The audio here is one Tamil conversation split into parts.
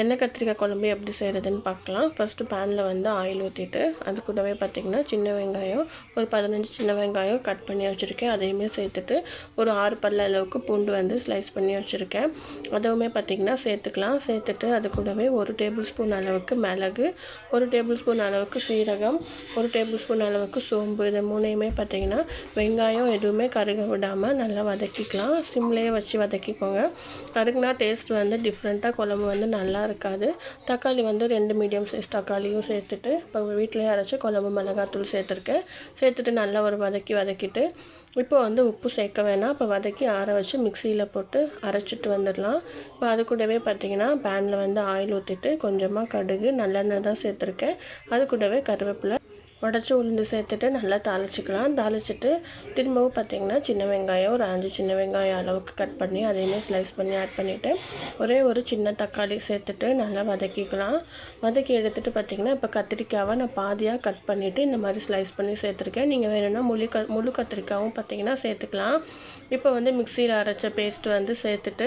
எண்ணெய் கத்திரிக்காய் குழம்பு எப்படி செய்கிறதுன்னு பார்க்கலாம். ஃபஸ்ட்டு பேனில் வந்து ஆயில் ஊற்றிட்டு அது கூடவே பார்த்திங்கன்னா சின்ன வெங்காயம் ஒரு பதினஞ்சு சின்ன வெங்காயம் கட் பண்ணி வச்சுருக்கேன். அதையுமே சேர்த்துட்டு ஒரு ஆறு பல்ல அளவுக்கு பூண்டு வந்து ஸ்லைஸ் பண்ணி வச்சுருக்கேன். அதுவுமே பார்த்திங்கன்னா சேர்த்துக்கலாம். சேர்த்துட்டு அது கூடவே ஒரு டேபிள் ஸ்பூன் அளவுக்கு மிளகு ஒரு டேபிள் ஸ்பூன் அளவுக்கு சீரகம் ஒரு டேபிள் ஸ்பூன் அளவுக்கு சோம்பு இது மூணையுமே பார்த்திங்கன்னா வெங்காயம் எதுவுமே கருக விடாமல் நல்லா வதக்கிக்கலாம். சிம்லேயே வச்சு வதக்கிக்கோங்க. கருகுனா டேஸ்ட் வந்து டிஃப்ரெண்ட்டாக குழம்பு வந்து நல்லா இருக்காது. தக்காளி வந்து ரெண்டு மீடியம் சைஸ் தக்காளியும் சேர்த்துட்டு இப்போ வீட்டிலேயே அரைச்சி குழம்பு மிளகாத்தூள் சேர்த்துருக்கேன். சேர்த்துட்டு நல்லா ஒரு வதக்கி வதக்கிட்டு இப்போ வந்து உப்பு சேர்க்க வேணாம். இப்போ வதக்கி ஆற வச்சு மிக்சியில் போட்டு அரைச்சிட்டு வந்துடலாம். இப்போ அது கூடவே பார்த்திங்கன்னா பேனில் வந்து ஆயில் ஊற்றிட்டு கொஞ்சமாக கடுகு நல்லெண்ணெய் தான் சேர்த்துருக்கேன். அது கூடவே கருவேப்பிலை உடச்சி உளுந்து சேர்த்துட்டு நல்லா தாளிச்சிக்கலாம். தாளிச்சிட்டு திரும்பவும் பார்த்திங்கன்னா சின்ன வெங்காயம் ஒரு அஞ்சு சின்ன வெங்காயம் அளவுக்கு கட் பண்ணி அதையுமே ஸ்லைஸ் பண்ணி ஆட் பண்ணிவிட்டு ஒரே ஒரு சின்ன தக்காளி சேர்த்துட்டு நல்லா வதக்கிக்கலாம். வதக்கி எடுத்துகிட்டு பார்த்திங்கன்னா இப்போ கத்திரிக்காவை நான் பாதியாக கட் பண்ணிவிட்டு இந்த மாதிரி ஸ்லைஸ் பண்ணி சேர்த்துருக்கேன். நீங்கள் வேணும்னா முழு க முழு கத்திரிக்காவும் பார்த்திங்கன்னா சேர்த்துக்கலாம். இப்போ வந்து மிக்சியில் அரைச்ச பேஸ்ட் வந்து சேர்த்துட்டு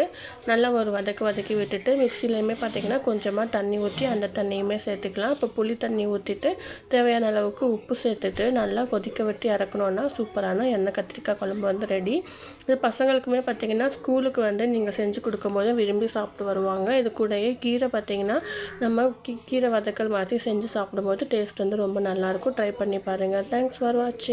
நல்லா ஒரு வதக்கி வதக்கி விட்டுட்டு மிக்சிலையுமே பார்த்திங்கன்னா கொஞ்சமாக தண்ணி ஊற்றி அந்த தண்ணியுமே சேர்த்துக்கலாம். இப்போ புளி தண்ணி ஊற்றிட்டு தேவையான அளவுக்கு அளவுக்கு உப்பு சேர்த்துட்டு நல்லா கொதிக்க விட்டு இறக்கணுன்னா சூப்பரான எண்ணெய் கத்திரிக்காய் குழம்பு வந்து ரெடி இது பசங்களுக்குமே பார்த்திங்கன்னா ஸ்கூலுக்கு வந்து நீங்கள் செஞ்சு கொடுக்கும்போது விரும்பி சாப்பிட்டு வருவாங்க. இது கூடயே கீரை பார்த்திங்கன்னா நம்ம கீரை வதக்கல் மாதிரி செஞ்சு சாப்பிடும்போது டேஸ்ட் வந்து ரொம்ப நல்லாயிருக்கும் ட்ரை பண்ணி பாருங்கள் தேங்க்ஸ் ஃபார் வாட்சிங்